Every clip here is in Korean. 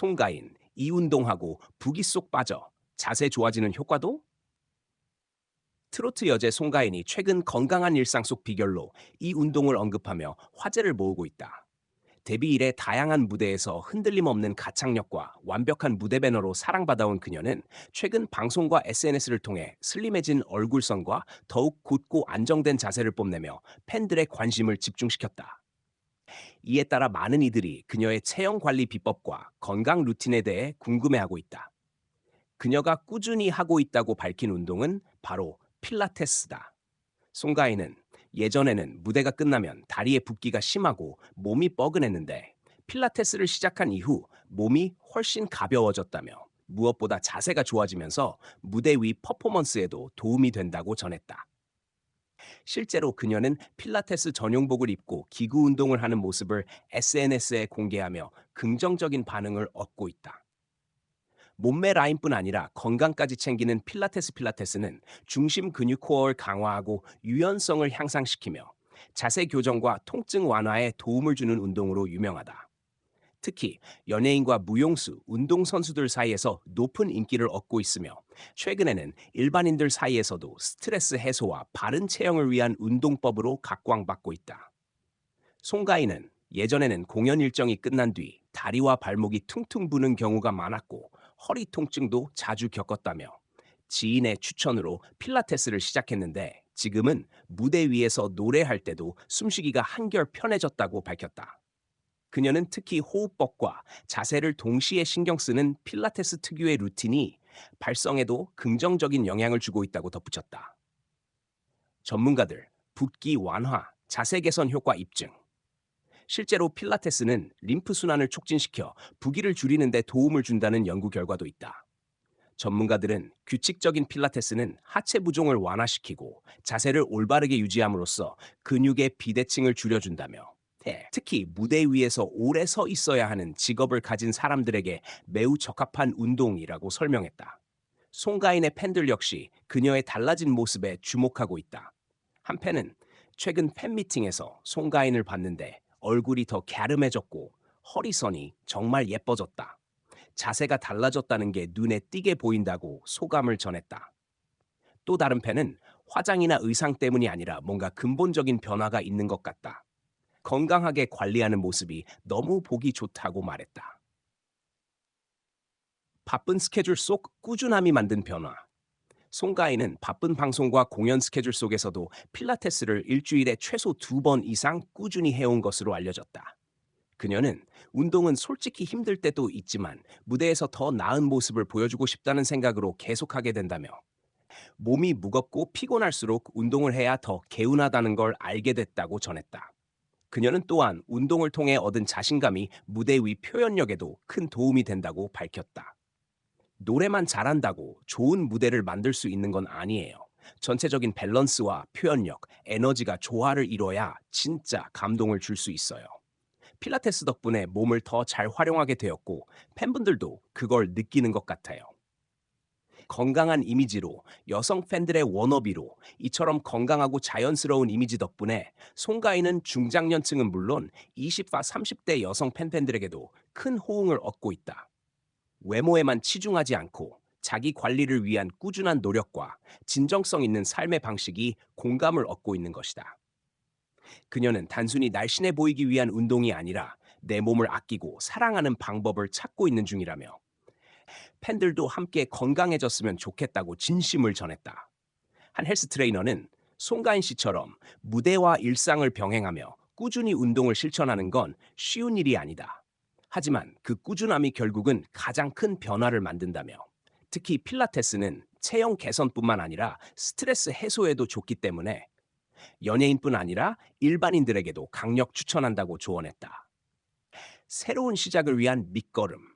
송가인, 이 운동하고 부기 쏙 빠져 자세 좋아지는 효과도? 트로트 여제 송가인이 최근 건강한 일상 속 비결로 이 운동을 언급하며 화제를 모으고 있다. 데뷔 이래 다양한 무대에서 흔들림 없는 가창력과 완벽한 무대 배너로 사랑받아온 그녀는 최근 방송과 SNS를 통해 슬림해진 얼굴선과 더욱 곧고 안정된 자세를 뽐내며 팬들의 관심을 집중시켰다. 이에 따라 많은 이들이 그녀의 체형 관리 비법과 건강 루틴에 대해 궁금해하고 있다. 그녀가 꾸준히 하고 있다고 밝힌 운동은 바로 필라테스다. 송가인은 예전에는 무대가 끝나면 다리에 붓기가 심하고 몸이 뻐근했는데 필라테스를 시작한 이후 몸이 훨씬 가벼워졌다며 무엇보다 자세가 좋아지면서 무대 위 퍼포먼스에도 도움이 된다고 전했다. 실제로 그녀는 필라테스 전용복을 입고 기구 운동을 하는 모습을 SNS에 공개하며 긍정적인 반응을 얻고 있다. 몸매 라인뿐 아니라 건강까지 챙기는 필라테스 필라테스는 중심 근육 코어를 강화하고 유연성을 향상시키며 자세 교정과 통증 완화에 도움을 주는 운동으로 유명하다. 특히 연예인과 무용수, 운동선수들 사이에서 높은 인기를 얻고 있으며 최근에는 일반인들 사이에서도 스트레스 해소와 바른 체형을 위한 운동법으로 각광받고 있다. 송가인은 예전에는 공연 일정이 끝난 뒤 다리와 발목이 퉁퉁 부는 경우가 많았고 허리 통증도 자주 겪었다며 지인의 추천으로 필라테스를 시작했는데 지금은 무대 위에서 노래할 때도 숨쉬기가 한결 편해졌다고 밝혔다. 그녀는 특히 호흡법과 자세를 동시에 신경 쓰는 필라테스 특유의 루틴이 발성에도 긍정적인 영향을 주고 있다고 덧붙였다. 전문가들, 붓기 완화, 자세 개선 효과 입증. 실제로 필라테스는 림프 순환을 촉진시켜 부기를 줄이는 데 도움을 준다는 연구 결과도 있다. 전문가들은 규칙적인 필라테스는 하체 부종을 완화시키고 자세를 올바르게 유지함으로써 근육의 비대칭을 줄여준다며 특히 무대 위에서 오래 서 있어야 하는 직업을 가진 사람들에게 매우 적합한 운동이라고 설명했다. 송가인의 팬들 역시 그녀의 달라진 모습에 주목하고 있다. 한 팬은 최근 팬미팅에서 송가인을 봤는데 얼굴이 더 갸름해졌고 허리선이 정말 예뻐졌다. 자세가 달라졌다는 게 눈에 띄게 보인다고 소감을 전했다. 또 다른 팬은 화장이나 의상 때문이 아니라 뭔가 근본적인 변화가 있는 것 같다. 건강하게 관리하는 모습이 너무 보기 좋다고 말했다. 바쁜 스케줄 속 꾸준함이 만든 변화. 송가인은 바쁜 방송과 공연 스케줄 속에서도 필라테스를 일주일에 최소 두 번 이상 꾸준히 해온 것으로 알려졌다. 그녀는 운동은 솔직히 힘들 때도 있지만 무대에서 더 나은 모습을 보여주고 싶다는 생각으로 계속하게 된다며 몸이 무겁고 피곤할수록 운동을 해야 더 개운하다는 걸 알게 됐다고 전했다. 그녀는 또한 운동을 통해 얻은 자신감이 무대 위 표현력에도 큰 도움이 된다고 밝혔다. 노래만 잘한다고 좋은 무대를 만들 수 있는 건 아니에요. 전체적인 밸런스와 표현력, 에너지가 조화를 이뤄야 진짜 감동을 줄 수 있어요. 필라테스 덕분에 몸을 더 잘 활용하게 되었고 팬분들도 그걸 느끼는 것 같아요. 건강한 이미지로 여성 팬들의 워너비로 이처럼 건강하고 자연스러운 이미지 덕분에 송가인은 중장년층은 물론 20과 30대 여성 팬팬들에게도 큰 호응을 얻고 있다. 외모에만 치중하지 않고 자기 관리를 위한 꾸준한 노력과 진정성 있는 삶의 방식이 공감을 얻고 있는 것이다. 그녀는 단순히 날씬해 보이기 위한 운동이 아니라 내 몸을 아끼고 사랑하는 방법을 찾고 있는 중이라며 팬들도 함께 건강해졌으면 좋겠다고 진심을 전했다. 한 헬스 트레이너는 송가인 씨처럼 무대와 일상을 병행하며 꾸준히 운동을 실천하는 건 쉬운 일이 아니다. 하지만 그 꾸준함이 결국은 가장 큰 변화를 만든다며 특히 필라테스는 체형 개선뿐만 아니라 스트레스 해소에도 좋기 때문에 연예인뿐 아니라 일반인들에게도 강력 추천한다고 조언했다. 새로운 시작을 위한 밑거름.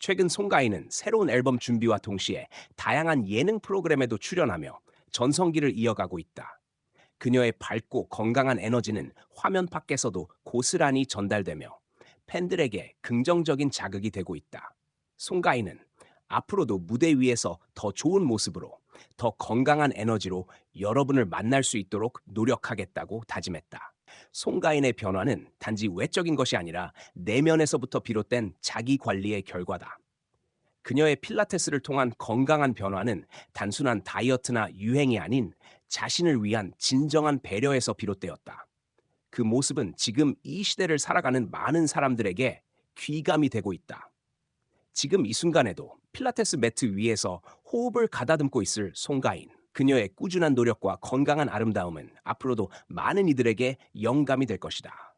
최근 송가인은 새로운 앨범 준비와 동시에 다양한 예능 프로그램에도 출연하며 전성기를 이어가고 있다. 그녀의 밝고 건강한 에너지는 화면 밖에서도 고스란히 전달되며 팬들에게 긍정적인 자극이 되고 있다. 송가인은 앞으로도 무대 위에서 더 좋은 모습으로 더 건강한 에너지로 여러분을 만날 수 있도록 노력하겠다고 다짐했다. 송가인의 변화는 단지 외적인 것이 아니라 내면에서부터 비롯된 자기 관리의 결과다. 그녀의 필라테스를 통한 건강한 변화는 단순한 다이어트나 유행이 아닌 자신을 위한 진정한 배려에서 비롯되었다. 그 모습은 지금 이 시대를 살아가는 많은 사람들에게 귀감이 되고 있다. 지금 이 순간에도 필라테스 매트 위에서 호흡을 가다듬고 있을 송가인. 그녀의 꾸준한 노력과 건강한 아름다움은 앞으로도 많은 이들에게 영감이 될 것이다.